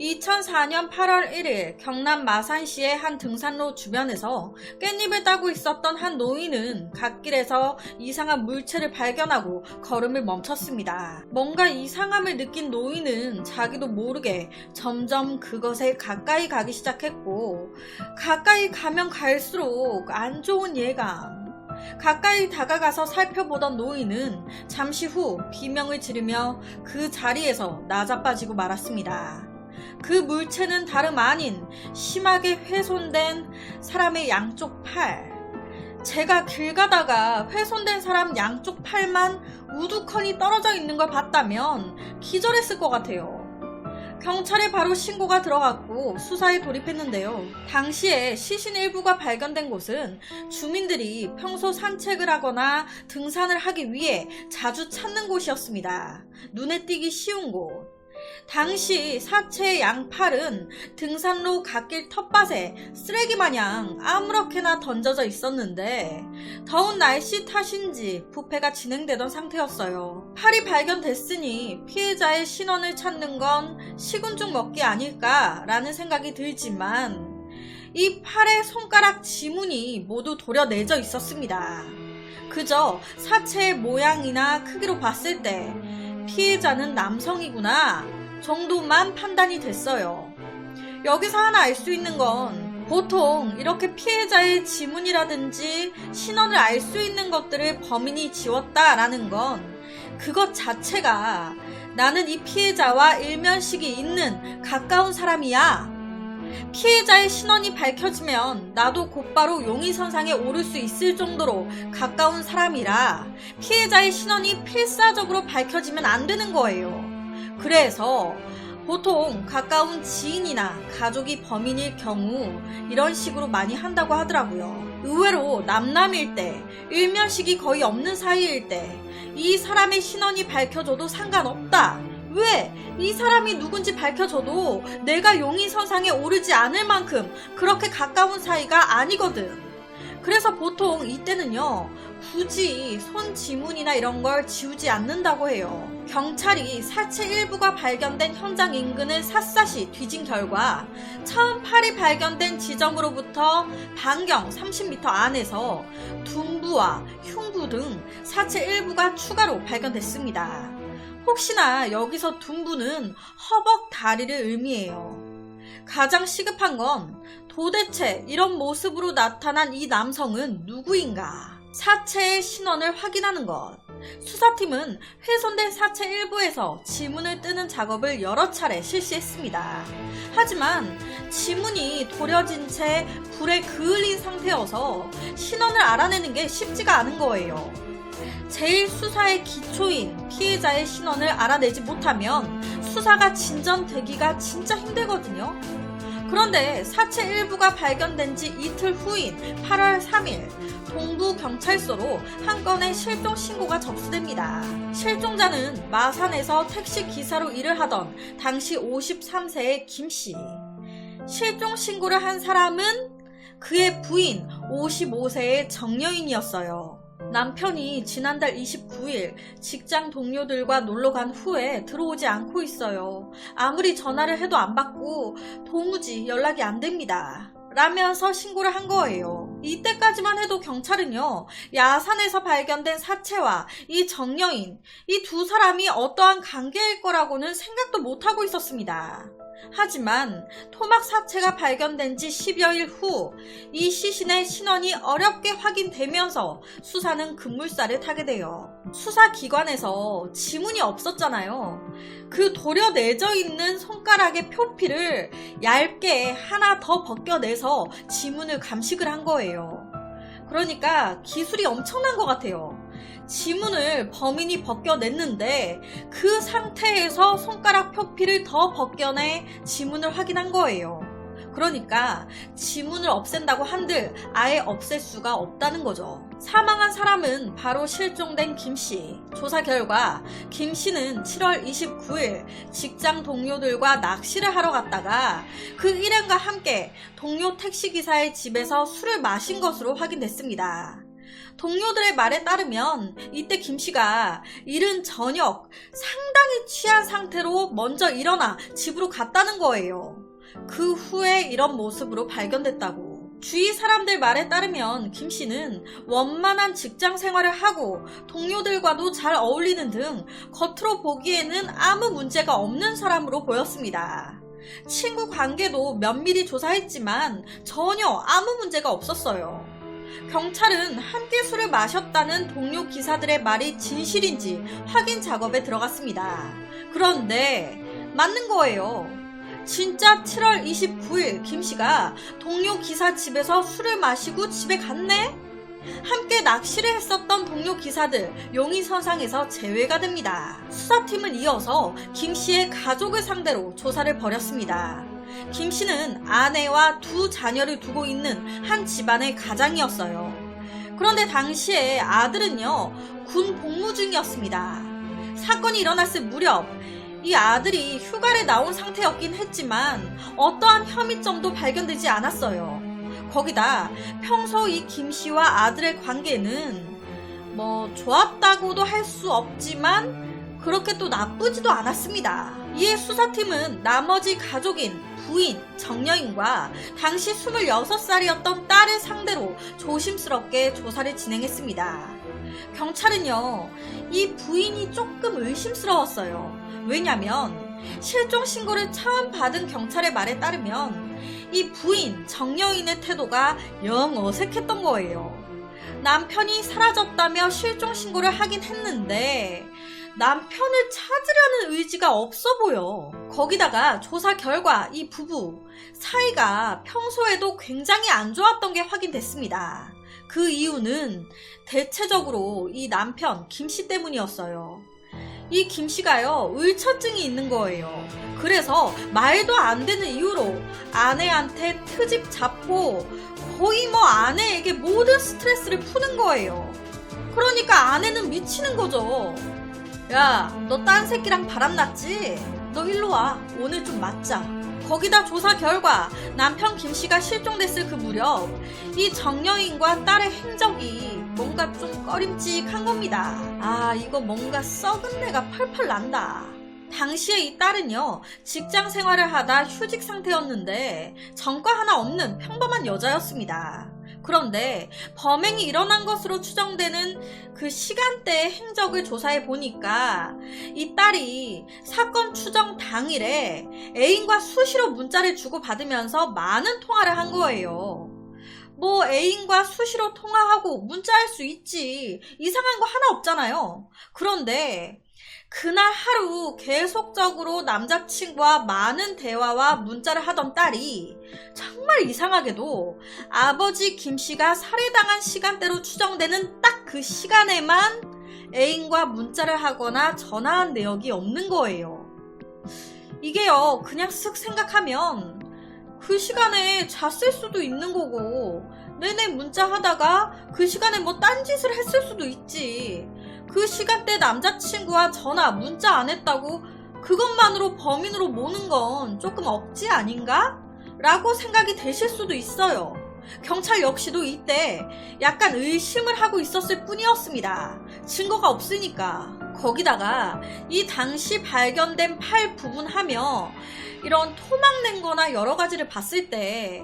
2004년 8월 1일 경남 마산시의 한 등산로 주변에서 깻잎을 따고 있었던 한 노인은 갓길에서 이상한 물체를 발견하고 걸음을 멈췄습니다. 뭔가 이상함을 느낀 노인은 자기도 모르게 점점 그것에 가까이 가기 시작했고 가까이 가면 갈수록 안 좋은 예감. 가까이 다가가서 살펴보던 노인은 잠시 후 비명을 지르며 그 자리에서 나자빠지고 말았습니다. 그 물체는 다름 아닌 심하게 훼손된 사람의 양쪽 팔. 제가 길 가다가 훼손된 사람 양쪽 팔만 우두커니 떨어져 있는 걸 봤다면 기절했을 것 같아요. 경찰에 바로 신고가 들어갔고 수사에 돌입했는데요. 당시에 시신 일부가 발견된 곳은 주민들이 평소 산책을 하거나 등산을 하기 위해 자주 찾는 곳이었습니다. 눈에 띄기 쉬운 곳. 당시 사체의 양팔은 등산로 갓길 텃밭에 쓰레기 마냥 아무렇게나 던져져 있었는데 더운 날씨 탓인지 부패가 진행되던 상태였어요. 팔이 발견됐으니 피해자의 신원을 찾는 건 식은죽 먹기 아닐까라는 생각이 들지만 이 팔의 손가락 지문이 모두 도려내져 있었습니다. 그저 사체의 모양이나 크기로 봤을 때 피해자는 남성이구나 정도만 판단이 됐어요. 여기서 하나 알 수 있는 건 보통 이렇게 피해자의 지문이라든지 신원을 알 수 있는 것들을 범인이 지웠다라는 건 그것 자체가 나는 이 피해자와 일면식이 있는 가까운 사람이야. 피해자의 신원이 밝혀지면 나도 곧바로 용의선상에 오를 수 있을 정도로 가까운 사람이라 피해자의 신원이 필사적으로 밝혀지면 안 되는 거예요. 그래서 보통 가까운 지인이나 가족이 범인일 경우 이런 식으로 많이 한다고 하더라고요. 의외로 남남일 때, 일면식이 거의 없는 사이일 때, 이 사람의 신원이 밝혀져도 상관없다. 왜? 이 사람이 누군지 밝혀져도 내가 용의선상에 오르지 않을 만큼 그렇게 가까운 사이가 아니거든. 그래서 보통 이때는요, 굳이 손 지문이나 이런 걸 지우지 않는다고 해요. 경찰이 사체 일부가 발견된 현장 인근을 샅샅이 뒤진 결과 처음 팔이 발견된 지점으로부터 반경 30m 안에서 둔부와 흉부 등 사체 일부가 추가로 발견됐습니다. 혹시나 여기서 둔부는 허벅 다리를 의미해요. 가장 시급한 건 도대체 이런 모습으로 나타난 이 남성은 누구인가? 사체의 신원을 확인하는 것. 수사팀은 훼손된 사체 일부에서 지문을 뜨는 작업을 여러 차례 실시했습니다. 하지만 지문이 도려진 채 불에 그을린 상태여서 신원을 알아내는 게 쉽지가 않은 거예요. 제일 수사의 기초인 피해자의 신원을 알아내지 못하면 수사가 진전되기가 진짜 힘들거든요. 그런데 사체 일부가 발견된 지 이틀 후인 8월 3일 동부경찰서로 한 건의 실종 신고가 접수됩니다. 실종자는 마산에서 택시 기사로 일을 하던 당시 53세의 김씨. 실종 신고를 한 사람은 그의 부인 55세의 정여인이었어요. 남편이 지난달 29일 직장 동료들과 놀러 간 후에 들어오지 않고 있어요. 아무리 전화를 해도 안 받고 도무지 연락이 안 됩니다. 라면서 신고를 한 거예요. 이때까지만 해도 경찰은요, 야산에서 발견된 사체와 이 정여인, 이 두 사람이 어떠한 관계일 거라고는 생각도 못하고 있었습니다. 하지만 토막 사체가 발견된 지 10여일 후 이 시신의 신원이 어렵게 확인되면서 수사는 급물살을 타게 돼요. 수사기관에서 지문이 없었잖아요. 그 도려내져 있는 손가락의 표피를 얇게 하나 더 벗겨내서 지문을 감식을 한 거예요. 그러니까 기술이 엄청난 것 같아요. 지문을 범인이 벗겨냈는데 그 상태에서 손가락 표피를 더 벗겨내 지문을 확인한 거예요. 그러니까 지문을 없앤다고 한들 아예 없앨 수가 없다는 거죠. 사망한 사람은 바로 실종된 김 씨. 조사 결과 김 씨는 7월 29일 직장 동료들과 낚시를 하러 갔다가 그 일행과 함께 동료 택시기사의 집에서 술을 마신 것으로 확인됐습니다. 동료들의 말에 따르면 이때 김 씨가 이른 저녁 상당히 취한 상태로 먼저 일어나 집으로 갔다는 거예요. 그 후에 이런 모습으로 발견됐다고. 주위 사람들 말에 따르면 김 씨는 원만한 직장 생활을 하고 동료들과도 잘 어울리는 등 겉으로 보기에는 아무 문제가 없는 사람으로 보였습니다. 친구 관계도 면밀히 조사했지만 전혀 아무 문제가 없었어요. 경찰은 함께 술을 마셨다는 동료 기사들의 말이 진실인지 확인 작업에 들어갔습니다. 그런데 맞는 거예요. 진짜 7월 29일 김 씨가 동료 기사 집에서 술을 마시고 집에 갔네? 함께 낚시를 했었던 동료 기사들 용의 선상에서 제외가 됩니다. 수사팀은 이어서 김 씨의 가족을 상대로 조사를 벌였습니다. 김 씨는 아내와 두 자녀를 두고 있는 한 집안의 가장이었어요. 그런데 당시에 아들은요, 군 복무 중이었습니다. 사건이 일어났을 무렵, 이 아들이 휴가를 나온 상태였긴 했지만 어떠한 혐의점도 발견되지 않았어요. 거기다 평소 이 김 씨와 아들의 관계는 뭐 좋았다고도 할 수 없지만 그렇게 또 나쁘지도 않았습니다. 이에 수사팀은 나머지 가족인 부인 정여인과 당시 26살이었던 딸을 상대로 조심스럽게 조사를 진행했습니다. 경찰은요, 이 부인이 조금 의심스러웠어요. 왜냐면 실종 신고를 처음 받은 경찰의 말에 따르면 이 부인 정여인의 태도가 영 어색했던 거예요. 남편이 사라졌다며 실종 신고를 하긴 했는데 남편을 찾으려는 의지가 없어 보여. 거기다가 조사 결과 이 부부 사이가 평소에도 굉장히 안 좋았던 게 확인됐습니다. 그 이유는 대체적으로 이 남편 김씨 때문이었어요. 이 김 씨가요, 의처증이 있는 거예요. 그래서 말도 안 되는 이유로 아내한테 트집 잡고 거의 뭐 아내에게 모든 스트레스를 푸는 거예요. 그러니까 아내는 미치는 거죠. 야, 너 딴 새끼랑 바람났지? 너 일로 와. 오늘 좀 맞자. 거기다 조사 결과 남편 김 씨가 실종됐을 그 무렵 이 정여인과 딸의 행적이 뭔가 좀 꺼림칙한 겁니다. 아, 이거 뭔가 썩은 내가 펄펄 난다. 당시에 이 딸은요, 직장 생활을 하다 휴직 상태였는데, 전과 하나 없는 평범한 여자였습니다. 그런데 범행이 일어난 것으로 추정되는 그 시간대의 행적을 조사해 보니까 이 딸이 사건 추정 당일에 애인과 수시로 문자를 주고받으면서 많은 통화를 한 거예요. 뭐 애인과 수시로 통화하고 문자할 수 있지. 이상한 거 하나 없잖아요. 그런데 그날 하루 계속적으로 남자친구와 많은 대화와 문자를 하던 딸이 정말 이상하게도 아버지 김 씨가 살해당한 시간대로 추정되는 딱 그 시간에만 애인과 문자를 하거나 전화한 내역이 없는 거예요. 이게요, 그냥 쓱 생각하면 그 시간에 잤을 수도 있는 거고, 내내 문자 하다가 그 시간에 뭐 딴짓을 했을 수도 있지. 그 시간대 남자친구와 전화, 문자 안 했다고 그것만으로 범인으로 모는 건 조금 억지 아닌가? 라고 생각이 되실 수도 있어요. 경찰 역시도 이때 약간 의심을 하고 있었을 뿐이었습니다. 증거가 없으니까. 거기다가 이 당시 발견된 팔 부분하며 이런 토막낸 거나 여러 가지를 봤을 때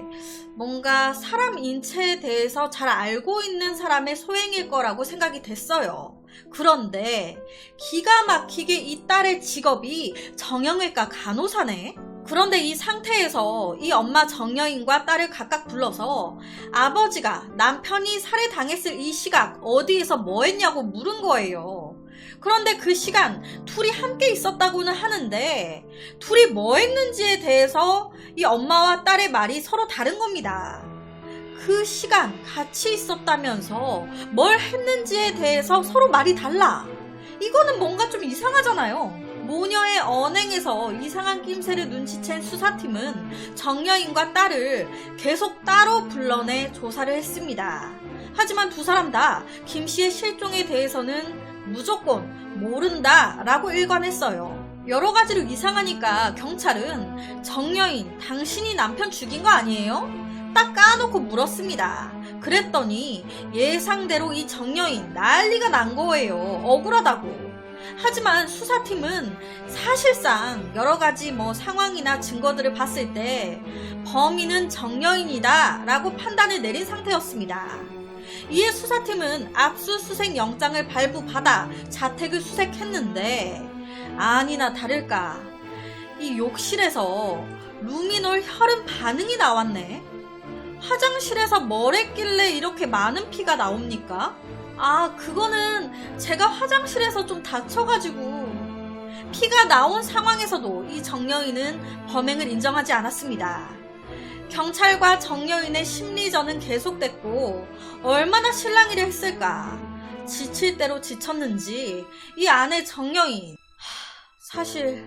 뭔가 사람 인체에 대해서 잘 알고 있는 사람의 소행일 거라고 생각이 됐어요. 그런데 기가 막히게 이 딸의 직업이 정형외과 간호사네? 그런데 이 상태에서 이 엄마 정여인과 딸을 각각 불러서 아버지가 남편이 살해당했을 이 시각 어디에서 뭐 했냐고 물은 거예요. 그런데 그 시간 둘이 함께 있었다고는 하는데 둘이 뭐 했는지에 대해서 이 엄마와 딸의 말이 서로 다른 겁니다. 그 시간 같이 있었다면서 뭘 했는지에 대해서 서로 말이 달라. 이거는 뭔가 좀 이상하잖아요. 모녀의 언행에서 이상한 낌새를 눈치챈 수사팀은 정여인과 딸을 계속 따로 불러내 조사를 했습니다. 하지만 두 사람 다 김 씨의 실종에 대해서는 무조건 모른다 라고 일관했어요. 여러 가지로 이상하니까 경찰은 정여인, 당신이 남편 죽인 거 아니에요? 딱 까놓고 물었습니다. 그랬더니 예상대로 이 정여인 난리가 난 거예요. 억울하다고. 하지만 수사팀은 사실상 여러 가지 뭐 상황이나 증거들을 봤을 때 범인은 정여인이다 라고 판단을 내린 상태였습니다. 이에 수사팀은 압수수색 영장을 발부받아 자택을 수색했는데 아니나 다를까 이 욕실에서 루미놀 혈흔 반응이 나왔네. 화장실에서 뭘 했길래 이렇게 많은 피가 나옵니까? 아, 그거는 제가 화장실에서 좀 다쳐가지고 피가 나온 상황에서도 이 정여인은 범행을 인정하지 않았습니다. 경찰과 정여인의 심리전은 계속됐고 얼마나 실랑이를 했을까. 지칠 대로 지쳤는지 이 아내 정여인 하, 사실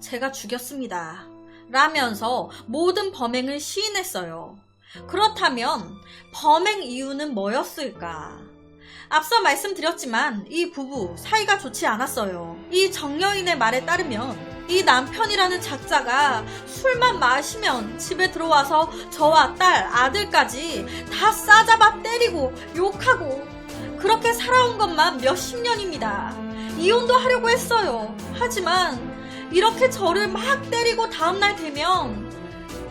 제가 죽였습니다. 라면서 모든 범행을 시인했어요. 그렇다면 범행 이유는 뭐였을까? 앞서 말씀드렸지만 이 부부 사이가 좋지 않았어요. 이 정여인의 말에 따르면 이 남편이라는 작자가 술만 마시면 집에 들어와서 저와 딸, 아들까지 다 싸잡아 때리고 욕하고 그렇게 살아온 것만 몇십 년입니다. 이혼도 하려고 했어요. 하지만 이렇게 저를 막 때리고 다음날 되면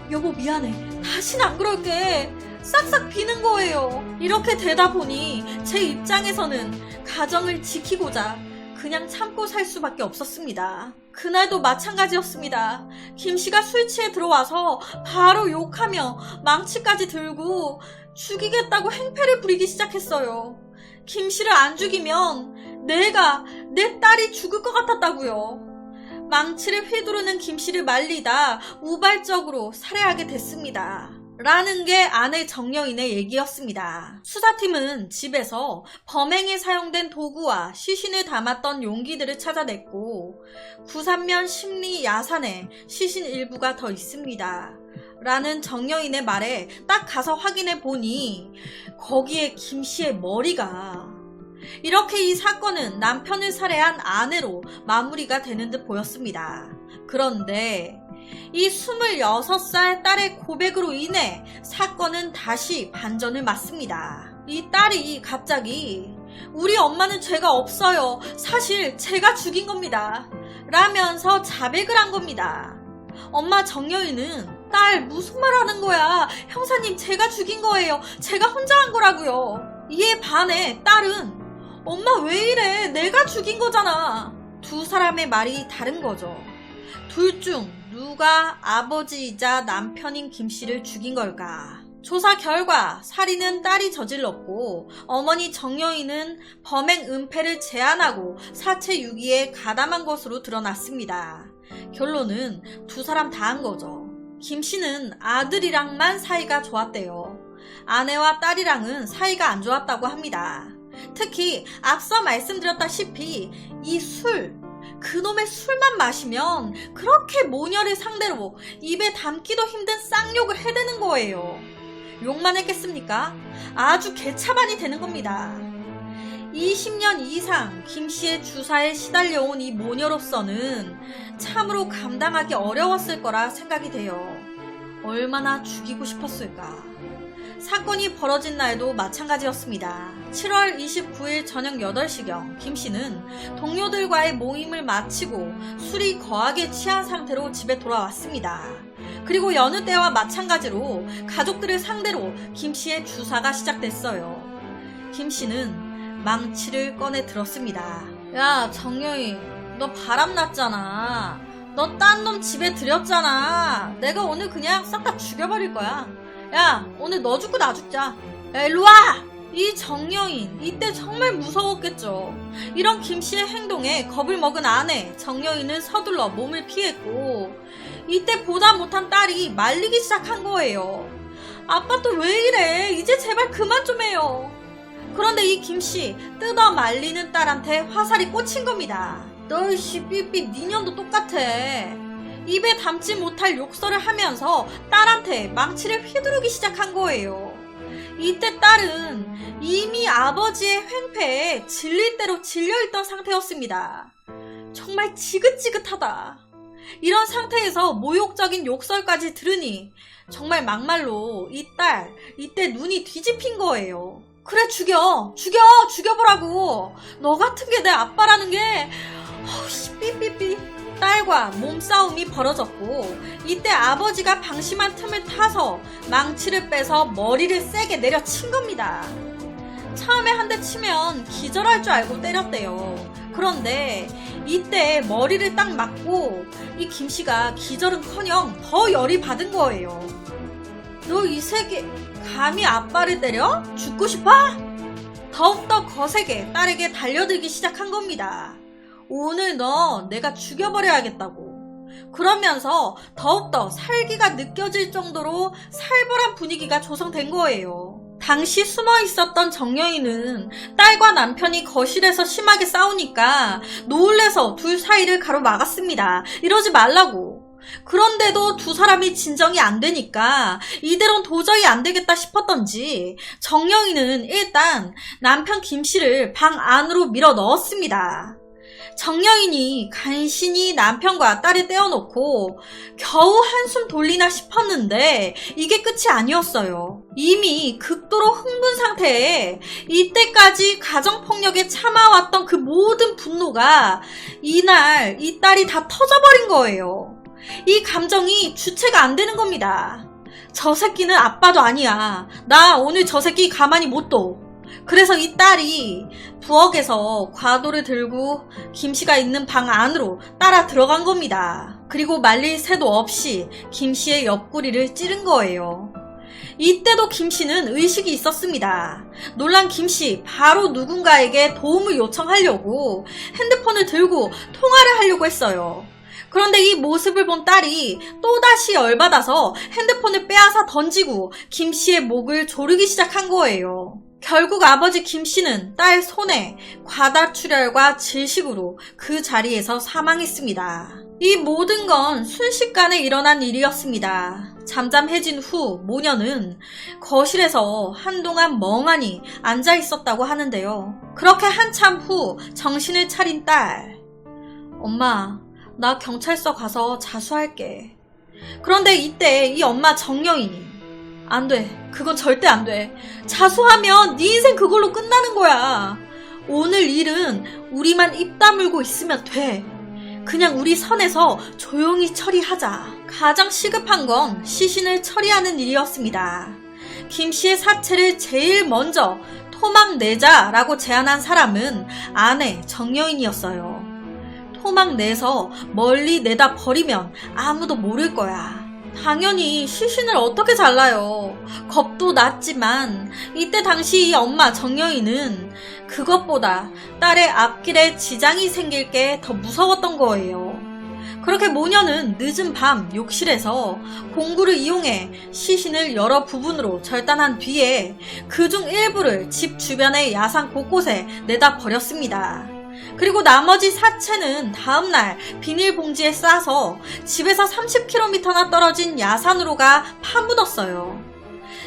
여보 미안해. 다신 안 그럴게. 싹싹 비는 거예요. 이렇게 되다 보니 제 입장에서는 가정을 지키고자 그냥 참고 살 수밖에 없었습니다. 그날도 마찬가지였습니다. 김 씨가 술 취해 들어와서 바로 욕하며 망치까지 들고 죽이겠다고 행패를 부리기 시작했어요. 김 씨를 안 죽이면 내가 내 딸이 죽을 것 같았다고요. 망치를 휘두르는 김 씨를 말리다 우발적으로 살해하게 됐습니다. 라는 게 아내 정여인의 얘기였습니다. 수사팀은 집에서 범행에 사용된 도구와 시신을 담았던 용기들을 찾아냈고 구산면 심리 야산에 시신 일부가 더 있습니다. 라는 정여인의 말에 딱 가서 확인해 보니 거기에 김 씨의 머리가 이렇게 이 사건은 남편을 살해한 아내로 마무리가 되는 듯 보였습니다. 그런데 이 26살 딸의 고백으로 인해 사건은 다시 반전을 맞습니다. 이 딸이 갑자기 우리 엄마는 죄가 없어요. 사실 제가 죽인 겁니다. 라면서 자백을 한 겁니다. 엄마 정여인은 딸 무슨 말 하는 거야. 형사님 제가 죽인 거예요. 제가 혼자 한 거라고요. 이에 반해 딸은 엄마 왜 이래? 내가 죽인 거잖아. 두 사람의 말이 다른 거죠. 둘 중 누가 아버지이자 남편인 김 씨를 죽인 걸까? 조사 결과 살인은 딸이 저질렀고 어머니 정여인은 범행 은폐를 제안하고 사체 유기에 가담한 것으로 드러났습니다. 결론은 두 사람 다 한 거죠. 김 씨는 아들이랑만 사이가 좋았대요. 아내와 딸이랑은 사이가 안 좋았다고 합니다. 특히 앞서 말씀드렸다시피 이 술, 그놈의 술만 마시면 그렇게 모녀를 상대로 입에 담기도 힘든 쌍욕을 해대는 거예요. 욕만 했겠습니까? 아주 개차반이 되는 겁니다. 20년 이상 김 씨의 주사에 시달려온 이 모녀로서는 참으로 감당하기 어려웠을 거라 생각이 돼요. 얼마나 죽이고 싶었을까. 사건이 벌어진 날도 마찬가지였습니다. 7월 29일 저녁 8시경 김 씨는 동료들과의 모임을 마치고 술이 거하게 취한 상태로 집에 돌아왔습니다. 그리고 여느 때와 마찬가지로 가족들을 상대로 김 씨의 주사가 시작됐어요. 김 씨는 망치를 꺼내 들었습니다. 야, 정여인, 너 바람 났잖아. 너 딴 놈 집에 들였잖아. 내가 오늘 그냥 싹 다 죽여버릴 거야. 야, 오늘 너 죽고 나 죽자. 야, 일로 와! 이 정여인, 이때 정말 무서웠겠죠. 이런 김 씨의 행동에 겁을 먹은 아내, 정여인은 서둘러 몸을 피했고, 이때 보다 못한 딸이 말리기 시작한 거예요. 아빠 또 왜 이래? 이제 제발 그만 좀 해요. 그런데 이 김 씨, 뜯어 말리는 딸한테 화살이 꽂힌 겁니다. 너이씨 삐삐 니년도 똑같아. 입에 담지 못할 욕설을 하면서 딸한테 망치를 휘두르기 시작한 거예요. 이때 딸은 이미 아버지의 횡패에 질릴 대로 질려있던 상태였습니다. 정말 지긋지긋하다. 이런 상태에서 모욕적인 욕설까지 들으니 정말 막말로 이 딸 이때 눈이 뒤집힌 거예요. 그래 죽여 죽여 죽여보라고 너 같은 게 내 아빠라는 게 삐삐삐 딸과 몸싸움이 벌어졌고 이때 아버지가 방심한 틈을 타서 망치를 빼서 머리를 세게 내려친 겁니다. 처음에 한 대 치면 기절할 줄 알고 때렸대요. 그런데 이때 머리를 딱 맞고 이 김씨가 기절은커녕 더 열이 받은 거예요. 너 이 세계 감히 아빠를 때려? 죽고 싶어? 더욱더 거세게 딸에게 달려들기 시작한 겁니다. 오늘 너 내가 죽여버려야겠다고. 그러면서 더욱더 살기가 느껴질 정도로 살벌한 분위기가 조성된 거예요. 당시 숨어 있었던 정여인은 딸과 남편이 거실에서 심하게 싸우니까 놀래서 둘 사이를 가로막았습니다. 이러지 말라고. 그런데도 두 사람이 진정이 안 되니까 이대로는 도저히 안 되겠다 싶었던지 정영이는 일단 남편 김 씨를 방 안으로 밀어 넣었습니다. 정영인이 간신히 남편과 딸을 떼어놓고 겨우 한숨 돌리나 싶었는데 이게 끝이 아니었어요. 이미 극도로 흥분 상태에 이때까지 가정폭력에 참아왔던 그 모든 분노가 이날 이 딸이 다 터져버린 거예요. 이 감정이 주체가 안 되는 겁니다. 저 새끼는 아빠도 아니야. 나 오늘 저 새끼 가만히 못 둬. 그래서 이 딸이 부엌에서 과도를 들고 김씨가 있는 방 안으로 따라 들어간 겁니다. 그리고 말릴 새도 없이 김씨의 옆구리를 찌른 거예요. 이때도 김씨는 의식이 있었습니다. 놀란 김씨 바로 누군가에게 도움을 요청하려고 핸드폰을 들고 통화를 하려고 했어요. 그런데 이 모습을 본 딸이 또다시 열받아서 핸드폰을 빼앗아 던지고 김 씨의 목을 조르기 시작한 거예요. 결국 아버지 김 씨는 딸 손에 과다출혈과 질식으로 그 자리에서 사망했습니다. 이 모든 건 순식간에 일어난 일이었습니다. 잠잠해진 후 모녀는 거실에서 한동안 멍하니 앉아 있었다고 하는데요. 그렇게 한참 후 정신을 차린 딸. 엄마, 나 경찰서 가서 자수할게. 그런데 이때 이 엄마 정영인이 안 돼. 그건 절대 안 돼. 자수하면 네 인생 그걸로 끝나는 거야. 오늘 일은 우리만 입 다물고 있으면 돼. 그냥 우리 선에서 조용히 처리하자. 가장 시급한 건 시신을 처리하는 일이었습니다. 김 씨의 사체를 제일 먼저 토막 내자라고 제안한 사람은 아내 정여인이었어요. 토막 내서 멀리 내다 버리면 아무도 모를 거야. 당연히 시신을 어떻게 잘라요. 겁도 났지만 이때 당시 이 엄마 정여인은 그것보다 딸의 앞길에 지장이 생길 게 더 무서웠던 거예요. 그렇게 모녀는 늦은 밤 욕실에서 공구를 이용해 시신을 여러 부분으로 절단한 뒤에 그 중 일부를 집 주변의 야산 곳곳에 내다 버렸습니다. 그리고 나머지 사체는 다음날 비닐봉지에 싸서 집에서 30km나 떨어진 야산으로 가 파묻었어요.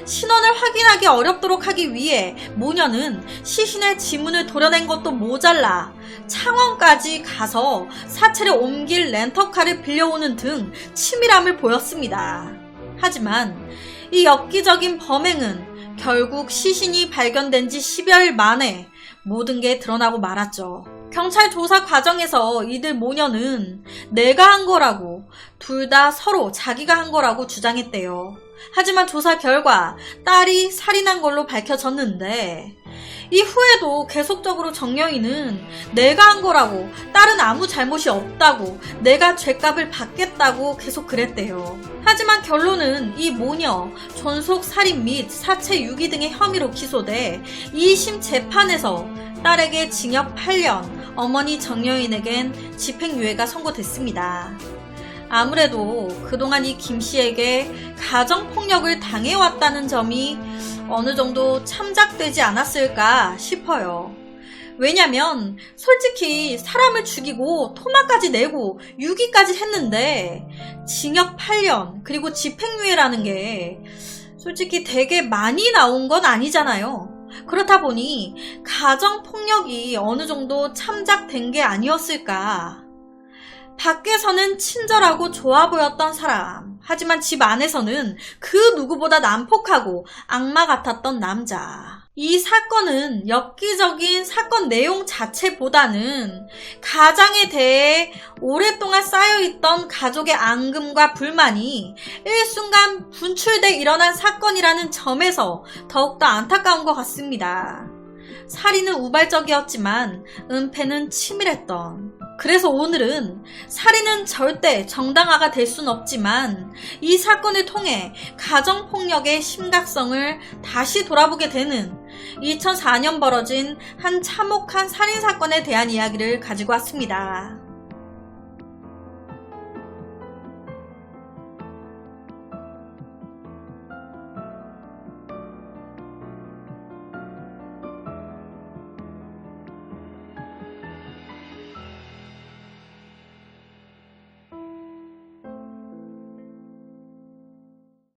신원을 확인하기 어렵도록 하기 위해 모녀는 시신의 지문을 도려낸 것도 모자라 창원까지 가서 사체를 옮길 렌터카를 빌려오는 등 치밀함을 보였습니다. 하지만 이 엽기적인 범행은 결국 시신이 발견된 지 10여일 만에 모든 게 드러나고 말았죠. 경찰 조사 과정에서 이들 모녀는 내가 한 거라고 둘 다 서로 자기가 한 거라고 주장했대요. 하지만 조사 결과 딸이 살인한 걸로 밝혀졌는데 이후에도 계속적으로 정영이는 내가 한 거라고 딸은 아무 잘못이 없다고 내가 죄값을 받겠다고 계속 그랬대요. 하지만 결론은 이 모녀 존속 살인 및 사체 유기 등의 혐의로 기소돼 2심 재판에서 딸에게 징역 8년, 어머니 정여인에겐 집행유예가 선고됐습니다. 아무래도 그동안 이 김 씨에게 가정폭력을 당해왔다는 점이 어느 정도 참작되지 않았을까 싶어요. 왜냐면 솔직히 사람을 죽이고 토마까지 내고 유기까지 했는데 징역 8년 그리고 집행유예라는 게 솔직히 되게 많이 나온 건 아니잖아요. 그렇다 보니 가정폭력이 어느 정도 참작된 게 아니었을까. 밖에서는 친절하고 좋아 보였던 사람. 하지만 집 안에서는 그 누구보다 난폭하고 악마 같았던 남자. 이 사건은 엽기적인 사건 내용 자체보다는 가장에 대해 오랫동안 쌓여있던 가족의 앙금과 불만이 일순간 분출돼 일어난 사건이라는 점에서 더욱더 안타까운 것 같습니다. 살인은 우발적이었지만 은폐는 치밀했던. 그래서 오늘은 살인은 절대 정당화가 될 순 없지만 이 사건을 통해 가정폭력의 심각성을 다시 돌아보게 되는 2004년 벌어진 한 참혹한 살인사건에 대한 이야기를 가지고 왔습니다.